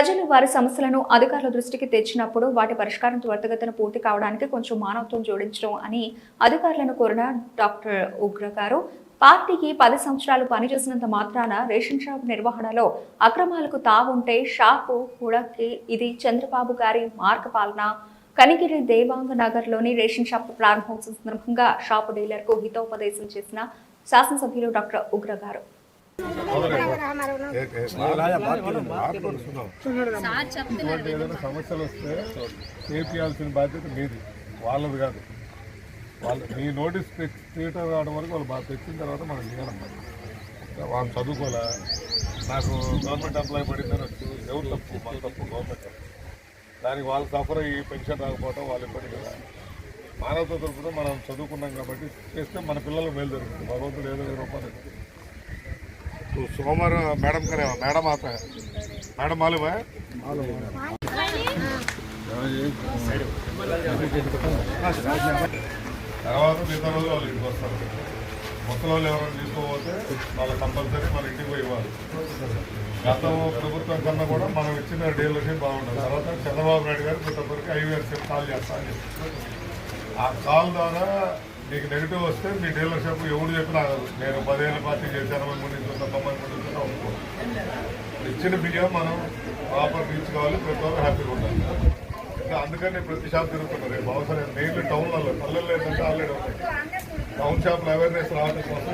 ప్రజలు వారి సమస్యలను అధికారుల దృష్టికి తెచ్చినప్పుడు వాటి పరిష్కారం త్వరితగతిన పూర్తి కావడానికి కొంచెం మానవత్వం జోడించడం అని అధికారులను కోరిన డాక్టర్ ఉగ్ర గారు. పార్టీకి పది సంవత్సరాలు పనిచేసినంత మాత్రాన రేషన్ షాప్ నిర్వహణలో అక్రమాలకు తావుంటే షాపు కూడకి ఇది చంద్రబాబు గారి మార్గపాలన కనిగిరి దేవాంగ నగర్లోని రేషన్ షాప్ ప్రారంభోత్సవం సందర్భంగా షాపు డీలర్కు హితోపదేశం చేసిన శాసనసభ్యులు డాక్టర్ ఉగ్ర గారు. సమస్యలు వస్తే చేయాల్సిన బాధ్యత మీది వాళ్ళది కాదు వాళ్ళు మీ నోటీస్ తెచ్చి తీయటం రావడం వరకు వాళ్ళు బాగా తెచ్చిన తర్వాత మనం చేయాలన్నమాట వాళ్ళు చదువుకోలే నాకు గవర్నమెంట్ ఎంప్లాయ్ పడిందని వచ్చి ఎవరు తప్పు మన తప్పు గవర్నమెంట్ దానికి వాళ్ళు సఫర్ అయ్యి పెన్షన్ రాకపోవడం వాళ్ళు ఇబ్బంది కదా మానవత తరపున మనం చదువుకున్నాం కాబట్టి చేస్తే మన పిల్లలకు మేలు జరుగుతుంది భగవంతుడు ఏదో రూపాయలు तो सोमवार मैडम करे मैडम आता है मैडम मालूम है తర్వాత మిగతా రోజు వాళ్ళు ఇంటికి వస్తారు మొత్తం వాళ్ళు ఎవరైనా తీసుకోపోతే వాళ్ళ కంపల్సరీ మన ఇంటికి పోయి ఇవ్వాలి గతం ప్రభుత్వం కన్నా కూడా మనం ఇచ్చిన డీలర్షిప్ బాగుంటుంది తర్వాత చంద్రబాబు నాయుడు గారు ప్రతి ఒక్కరికి ఐవీఆర్సీ కాల్ చేస్తా అని చెప్పి. ఆ కాల్ ద్వారా మీకు నెగిటివ్ వస్తే మీ డీలర్షిప్ ఎవరు చెప్పినా నేను పదిహేను పార్టీ చేశాను ముందు నుంచి తొంభై మంది ఒప్పుకో. ఇచ్చిన బియ్యం మనం ప్రాపర్ రీచ్ కావాలి ప్రతి ఒక్కరు హ్యాపీగా ఉండాలి. ఇంకా అందుకని ప్రతి షాప్ తిరుగుతున్నారు రేపు అవసరం మెయిన్లీ టౌన్లలో పల్లెల్లో ఏంటంటే ఆల్రెడీ ఉన్నాయి. టౌన్ షాప్లో అవేర్నెస్ రావడం కోసం